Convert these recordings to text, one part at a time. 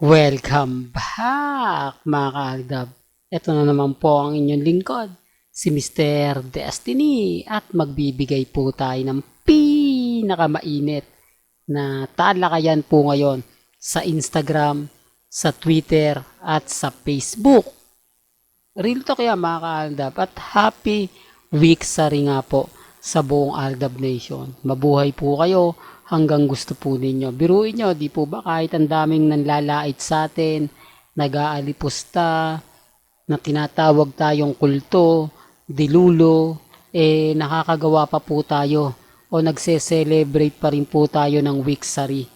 Welcome back mga kaagdab. Ito na naman po ang inyong lingkod, si Mr. Destiny at magbibigay po tayo ng pinakamainit na talakayan po ngayon sa Instagram, sa Twitter at sa Facebook. Real to kaya mga kaaldab at happy week sa rin nga po sa buong Aldab Nation. Mabuhay po kayo hanggang gusto po ninyo. Biruin nyo, di po ba kahit ang daming nanlalait sa atin, nag-aalipusta, na tinatawag tayong kulto, dilulo, eh nakakagawa pa po tayo o nagse-celebrate pa rin po tayo ng Wixary.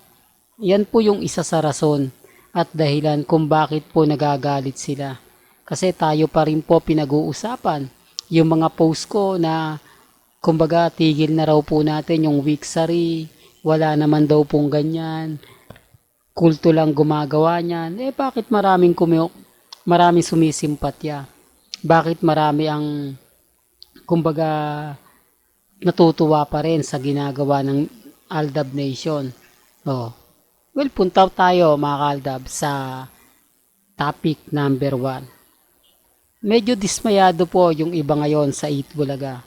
Yan po yung isa sa rason at dahilan kung bakit po nagagalit sila. Kasi tayo pa rin po pinag-uusapan. Yung mga post ko na kumbaga tigil na raw po natin yung Wixary, wala naman daw pong ganyan, kulto lang gumagawa niyan. Eh bakit maraming kumi maraming sumisimpatya? Bakit marami ang kumbaga natutuwa pa rin sa ginagawa ng Aldab Nation? Oh. Well, punta tayo mga Aldab sa topic number one. Medyo dismayado po yung iba ngayon sa Eat Bulaga.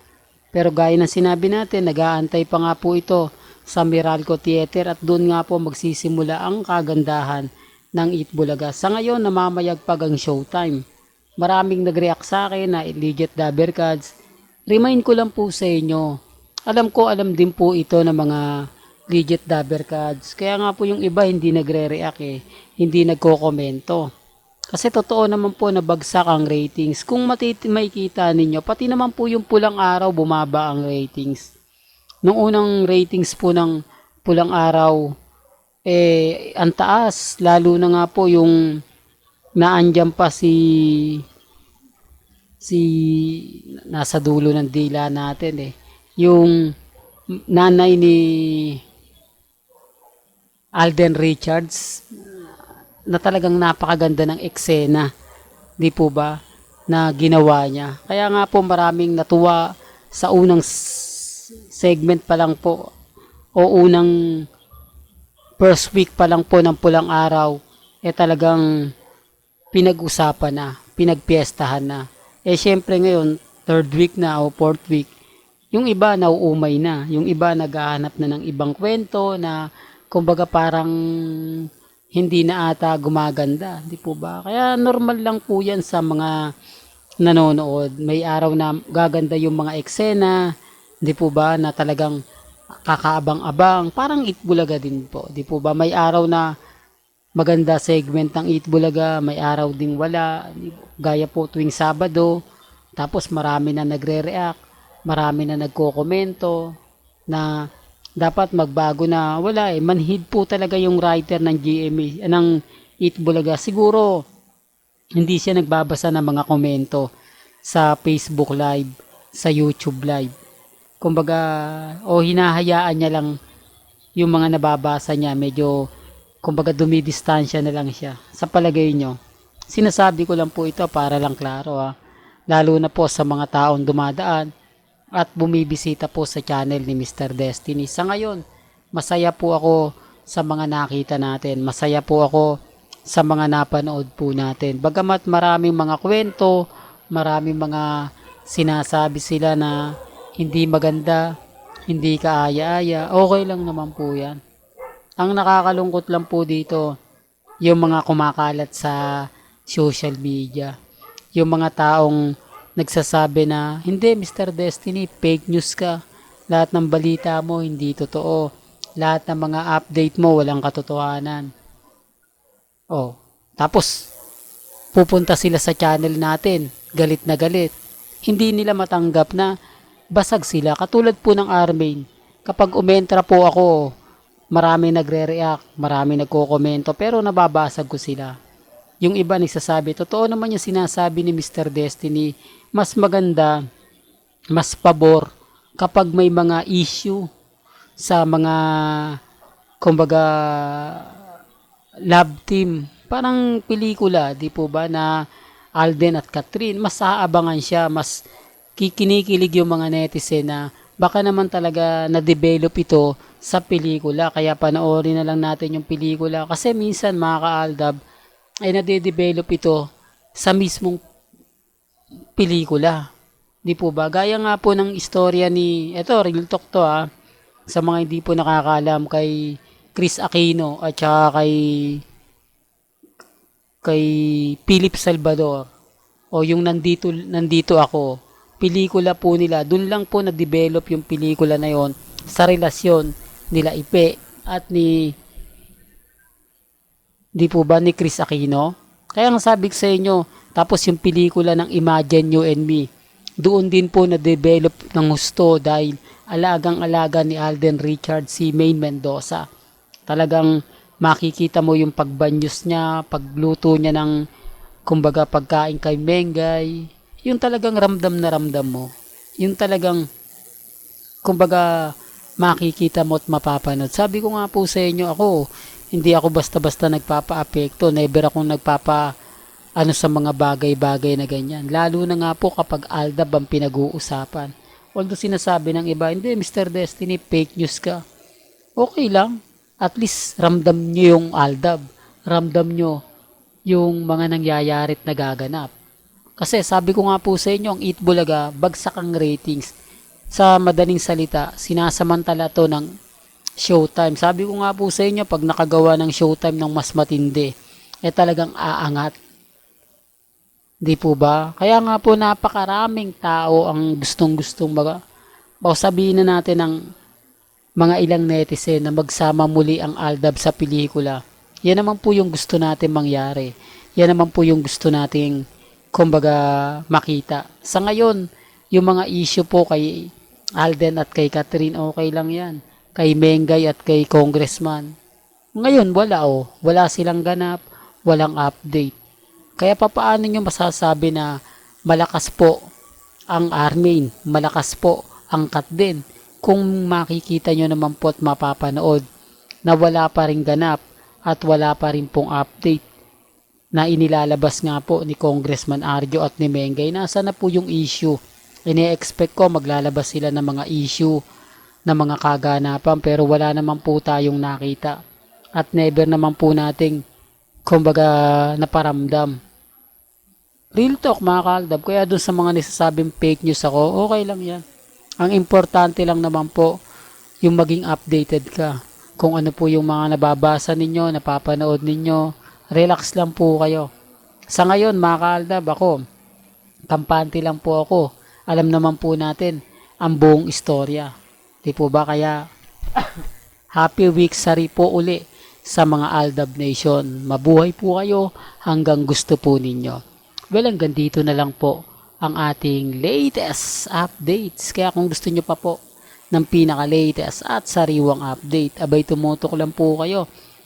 Pero gaya ng sinabi natin, nag-aantay pa nga po ito sa Meralco Theater at doon nga po magsisimula ang kagandahan ng Eat Bulaga. Sa ngayon, namamayagpag ang showtime. Maraming nag-react sa akin na legit dabber cards. Remind ko lang po sa inyo, alam ko alam din po ito ng mga legit dabber cards. Kaya nga po yung iba hindi nagre-react eh, hindi nagko-komento. Kasi totoo naman po na bagsak ang ratings. Kung matiti makikita ninyo, pati naman po yung pulang araw bumaba ang ratings. Nung unang ratings po ng pulang araw, eh, ang taas. Lalo na nga po yung naandyan pa si si nasa dulo ng dila natin eh. Yung nanay ni Alden Richards na talagang napakaganda ng eksena, di po ba, na ginawa niya. Kaya nga po maraming natuwa sa unang segment pa lang po o unang first week pa lang po ng pulang araw, eh talagang pinag-usapan na, pinagpiestahan na. Eh syempre ngayon, third week na o fourth week, yung iba nauumay na, yung iba naghahanap na ng ibang kwento na kumbaga parang hindi na ata gumaganda, di po ba? Kaya normal lang po yan sa mga nanonood. May araw na gaganda yung mga eksena, di po ba, na talagang kakaabang-abang, parang Itbulaga din po, di po ba? May araw na maganda segment ng Itbulaga, may araw ding wala, gaya po tuwing Sabado, tapos marami na nagre-react, marami na nagko-komento, na dapat magbago na wala eh. Manhid po talaga yung writer ng GMA ng Eat Bulaga. Siguro hindi siya nagbabasa ng mga komento sa Facebook Live sa YouTube Live kumbaga o hinahayaan niya lang yung mga nababasa niya medyo kumbaga dumidistansya na lang siya sa palagay nyo sinasabi ko lang po ito para lang klaro ha lalo na po sa mga taong dumadaan at bumibisita po sa channel ni Mr. Destiny. Sa ngayon, masaya po ako sa mga nakita natin. Masaya po ako sa mga napanood po natin. Bagamat maraming mga kwento, maraming mga sinasabi sila na hindi maganda, hindi kaaya-aya, okay lang naman po yan. Ang nakakalungkot lang po dito, yung mga kumakalat sa social media. Yung mga taong nagsasabi na, hindi Mr. Destiny, fake news ka. Lahat ng balita mo hindi totoo. Lahat ng mga update mo walang katotohanan. Oh, tapos pupunta sila sa channel natin, galit na galit. Hindi nila matanggap na basag sila. Katulad po ng Armain. Kapag umentra po ako, marami nagre-react, marami nagko-komento, pero nababasag ko sila. Yung iba nagsasabi, totoo naman yung sinasabi ni Mr. Destiny, mas maganda, mas pabor kapag may mga issue sa mga kumbaga love team. Parang pelikula, di po ba, na Alden at Catherine, mas aabangan siya, mas kikinikilig yung mga netizen na baka naman talaga na-develop ito sa pelikula. Kaya panoorin na lang natin yung pelikula. Kasi minsan mga kaaldab, ay nade-develop ito sa mismong pelikula. Di po ba? Gaya nga po ng istorya ni, eto, real talk to ha, sa mga hindi po nakakaalam kay Chris Aquino at saka kay kay Philip Salvador o yung nandito nandito ako pelikula po nila. Doon lang po na-develop yung pelikula na yon sa relasyon nila Ipe at ni di po ba ni Chris Aquino. Kaya ang sabi sa inyo tapos yung pelikula ng Imagine You and Me doon din po na-develop ng gusto dahil alagang-alaga ni Alden Richard si Maine Mendoza. Talagang makikita mo yung pagbanyos niya, pagluto niya ng kumbaga pagkain kay Mengay, yung talagang ramdam na ramdam mo. Yung talagang kumbaga makikita mo at mapapanood. Sabi ko nga po sa inyo, ako, hindi ako basta-basta nagpapa-apekto, never akong nagpapa ano sa mga bagay-bagay na ganyan. Lalo na nga po kapag Aldab ang pinag-uusapan. Although sinasabi ng iba, hindi Mr. Destiny, fake news ka. Okay lang at least ramdam nyo yung aldab. Ramdam nyo yung mga nangyayari at nagaganap. Kasi sabi ko nga po sa inyo, ang Eat Bulaga, bagsak ang ratings. Sa madaling salita, sinasamantala to ng showtime. Sabi ko nga po sa inyo, pag nakagawa ng showtime ng mas matindi, eh talagang aangat. Di po ba? Kaya nga po napakaraming tao ang gustong-gustong mag o sabihin na natin ng mga ilang netizen na magsama muli ang Aldab sa pelikula. Yan naman po yung gusto natin mangyari. Yan naman po yung gusto nating kumbaga makita. Sa ngayon, yung mga issue po kay Alden at kay Catherine, okay lang yan. Kay Mengay at kay Congressman. Ngayon, wala oh. Wala silang ganap, walang update. Kaya papaano nyo masasabi na malakas po ang Armin, malakas po ang Katden kung makikita nyo naman po at mapapanood na wala pa rin ganap at wala pa rin pong update na inilalabas nga po ni Congressman Arjo at ni Mengay. Nasa na po yung issue? Ini-expect ko maglalabas sila ng mga issue na mga kaganapan pero wala naman po tayong nakita at never naman po nating kumbaga naparamdam. Real talk mga kaaldab. Kaya dun sa mga nasasabing fake news ako, okay lang yan. Ang importante lang naman po yung maging updated ka. Kung ano po yung mga nababasa ninyo, napapanood ninyo, relax lang po kayo. Sa ngayon, mga kaaldab, ako, kampante lang po ako. Alam naman po natin ang buong istorya. Di po ba kaya happy week sari po uli sa mga Aldab Nation. Mabuhay po kayo hanggang gusto po ninyo. Well, hanggang dito na lang po ang ating latest updates. Kaya kung gusto nyo pa po ng pinaka-latest at sariwang update, abay tumutok lang po kayo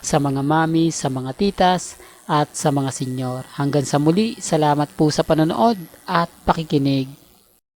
sa mga mami, sa mga titas at sa mga senyor. Hanggang sa muli, salamat po sa panonood at pakikinig.